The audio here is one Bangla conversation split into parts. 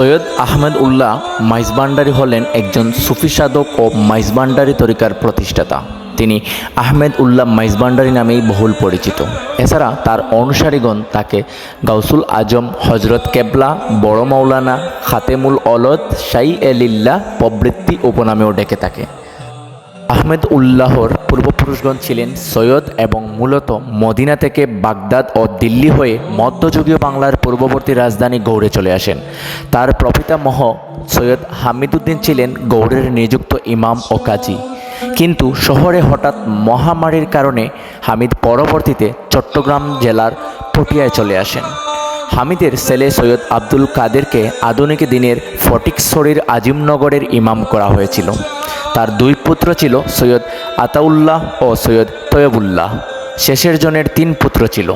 সৈয়দ আহমেদ উল্লাহ মাইজবান্ডারি হলেন একজন সুফি সাধক ও মাইজবান্ডারি তরিকার প্রতিষ্ঠাতা। তিনি আহমেদ উল্লাহ মাইজবান্ডারি নামেই বহুল পরিচিত। এছাড়া তার অনুসারীগণ তাকে গাউসুল আজম হজরত কেবলা, বড় মৌলানা খাতেমুল অলদ শাই এলিল্লা প্রবৃত্তি উপনামেও ডেকে থাকে। আহমেদ উল্লাহর পূর্বপুরুষগণ ছিলেন সৈয়দ এবং মূলত মদিনা থেকে বাগদাদ ও দিল্লি হয়ে মধ্যযুগীয় বাংলার পূর্ববর্তী রাজধানী গৌড়ে চলে আসেন। তার প্রপিতামহ সৈয়দ হামিদুদ্দিন ছিলেন গৌড়ের নিযুক্ত ইমাম ও কাজী। কিন্তু শহরে হঠাৎ মহামারীর কারণে হামিদ পরবর্তীতে চট্টগ্রাম জেলার পটিয়ায় চলে আসেন। হামিদের ছেলে সৈয়দ আব্দুল কাদেরকে আধুনিক দিনের ফটিকছড়ির আজিমনগরের ইমাম করা হয়েছিল। তার দুই পুত্র ছিল সৈয়দ আতাউল্লাহ ও সৈয়দ তৈয়বুল্লাহ। শেষের জনের তিন পুত্র ছিল,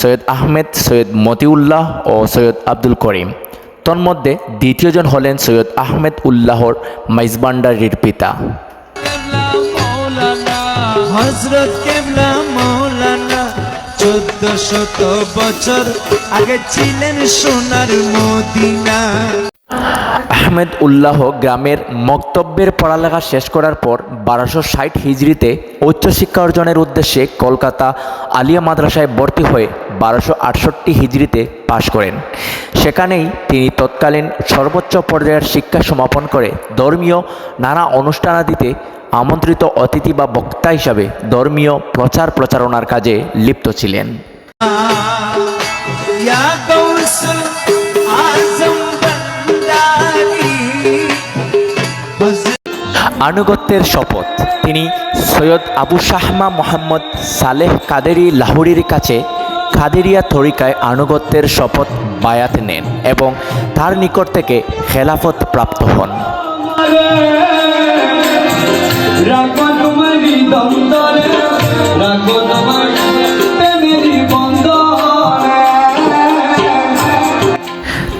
সৈয়দ আহমেদ, সৈয়দ মতিউল্লাহ ও সৈয়দ আব্দুল করিম। তন্মধ্যে দ্বিতীয়জন হলেন সৈয়দ আহমেদ উল্লাহর মাইজবান্ডারির পিতা। চোদ্দ শত বছর আগে ছিলেন সোনার মদিনা। আহমেদ উল্লাহ গ্রামের মক্তব্যের পড়ালেখা শেষ করার পর বারোশো ষাট হিজড়িতে উচ্চশিক্ষা অর্জনের উদ্দেশ্যে কলকাতা আলিয়া মাদ্রাসায় ভর্তি হয়ে বারোশো আটষট্টি হিজড়িতে পাশ করেন। সেখানেই তিনি তৎকালীন সর্বোচ্চ পর্যায়ের শিক্ষা সমাপন করে ধর্মীয় নানা অনুষ্ঠানাদিতে আমন্ত্রিত অতিথি বা বক্তা হিসাবে ধর্মীয় প্রচার প্রচারণার কাজে লিপ্ত ছিলেন। আনুগত্যের শপথ। তিনি সৈয়দ আবু শাহমা মোহাম্মদ সালেহ কাদেরি লাহোরির কাছে খাদেরিয়া তরিকায় আনুগত্যের শপথ বায়াত নেন এবং তার নিকট থেকে খেলাফত প্রাপ্ত হন।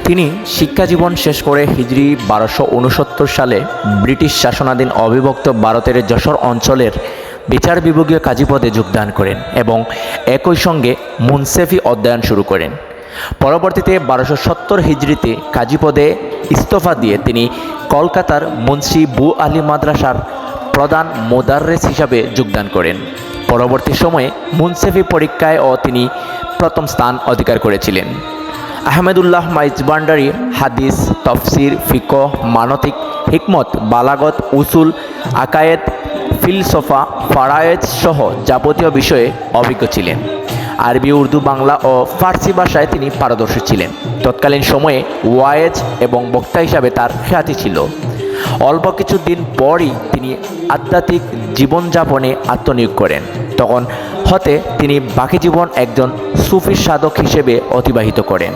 তিনি শিক্ষা জীবন শেষ করে হিজরি বারোশো উনসত্তর সালে ব্রিটিশ শাসনাধীন অবিভক্ত ভারতের যশোর অঞ্চলের বিচার বিভাগীয় কাজী পদে যোগদান করেন এবং একই সঙ্গে মুনসেফি অধ্যয়ন শুরু করেন। পরবর্তীতে বারোশো সত্তর হিজড়িতে কাজী পদে ইস্তফা দিয়ে তিনি কলকাতার মুন্সি বু আলী মাদ্রাসার প্রধান মোদাররেস হিসাবে যোগদান করেন। পরবর্তী সময়ে মুনসেফি পরীক্ষায় ও তিনি প্রথম স্থান অধিকার করেছিলেন। আহমেদুল্লাহ মাইজ মাইজবান্ডারি হাদিস, তফসির ফিক মানতিক, হিকমত, বালাগত, উসুল আকায়েত ফিলসফা ফারায়েজ সহ যাবতীয় বিষয়ে অভিজ্ঞ ছিলেন। আরবি, উর্দু, বাংলা ও ফার্সি ভাষায় তিনি পারদর্শী ছিলেন। তৎকালীন সময়ে ওয়ায়েজ এবং বক্তা হিসাবে তার খ্যাতি ছিল। অল্প কিছুদিন পরই তিনি আধ্যাত্মিক জীবনযাপনে আত্মনিয়োগ করেন। তখন হতে তিনি বাকি জীবন একজন সুফি সাধক হিসেবে অতিবাহিত করেন।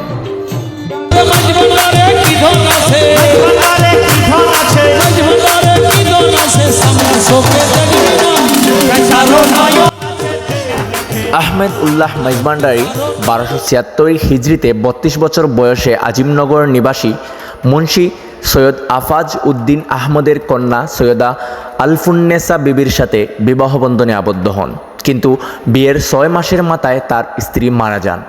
আহমেদ উল্লাহ মাইজবান্ডারি বারোশো ছিয়াত্তর হিজড়িতে বত্রিশ বছর বয়সে আজিমনগর নিবাসী মুন্সি সৈয়দ আফাজ উদ্দিন আহমদের কন্যা সৈয়দা আলফুন্নেসা বিবির সাথে বিবাহবন্ধনে আবদ্ধ হন। কিন্তু বিয়ের ছয় মাসের মাথায় তার স্ত্রী মারা যান।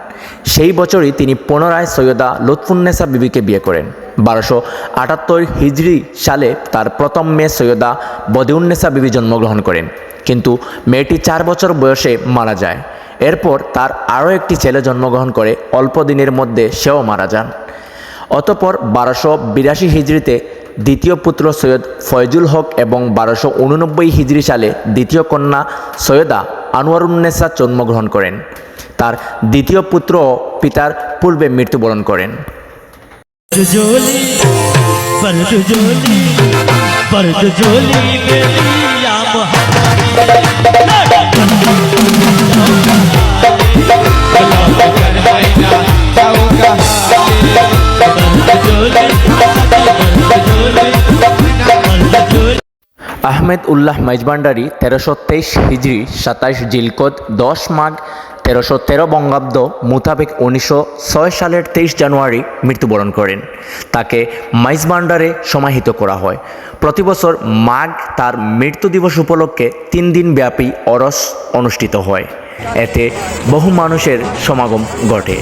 সেই বছরই তিনি পুনরায় সৈয়দা লুৎফুন্নেসা বিবিকে বিয়ে করেন। বারোশো আটাত্তর হিজড়ি সালে তার প্রথম মেয়ে সৈয়দা বদিউন্নেসা বিবি জন্মগ্রহণ করেন। কিন্তু মেয়েটি চার বছর বয়সে মারা যায়। এরপর তার আরও একটি ছেলে জন্মগ্রহণ করে অল্প দিনের মধ্যে সেও মারা যান। অতপর বারোশো বিরাশি হিজড়িতে দ্বিতীয় পুত্র সৈয়দ ফয়জুল হক এবং বারোশো উননব্বই হিজড়ি সালে দ্বিতীয় কন্যা সৈয়দা আনোয়ারুন্নেসা জন্মগ্রহণ করেন। তার দ্বিতীয় পুত্র পিতার পূর্বে মৃত্যুবরণ করেন। আহমেদ উল্লাহ মাইজবান্ডারি তেরোশো তেইশ হিজড়ি সাতাইশ জিলকদ, দশ মাঘ, তেরোশো তেরো বঙ্গাব্দ, মোতাবেক উনিশশো ছয় সালের তেইশ জানুয়ারি মৃত্যুবরণ করেন। তাকে মাইজবান্ডারে সমাহিত করা হয়। প্রতিবছর মাঘ তার মৃত্যু দিবস উপলক্ষে তিন দিন ব্যাপী অরস অনুষ্ঠিত হয়। এতে বহু মানুষের সমাগম ঘটে।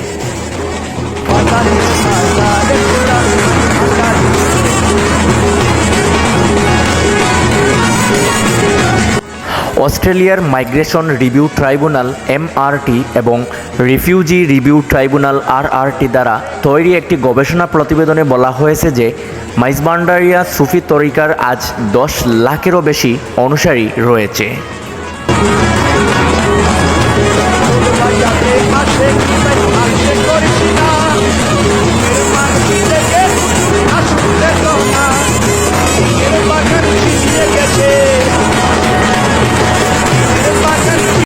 অস্ট্রেলিয়ার মাইগ্রেশন রিভিউ ট্রাইব্যুনাল, এমআরটি, এবং রিফিউজি রিভিউ ট্রাইব্যুনাল, আরআরটি দ্বারা তৈরি একটি গবেষণা প্রতিবেদনে বলা হয়েছে যে মাইজবান্ডারিয়া সুফি তরিকার আজ দশ লাখেরও বেশি অনুসারী রয়েছে।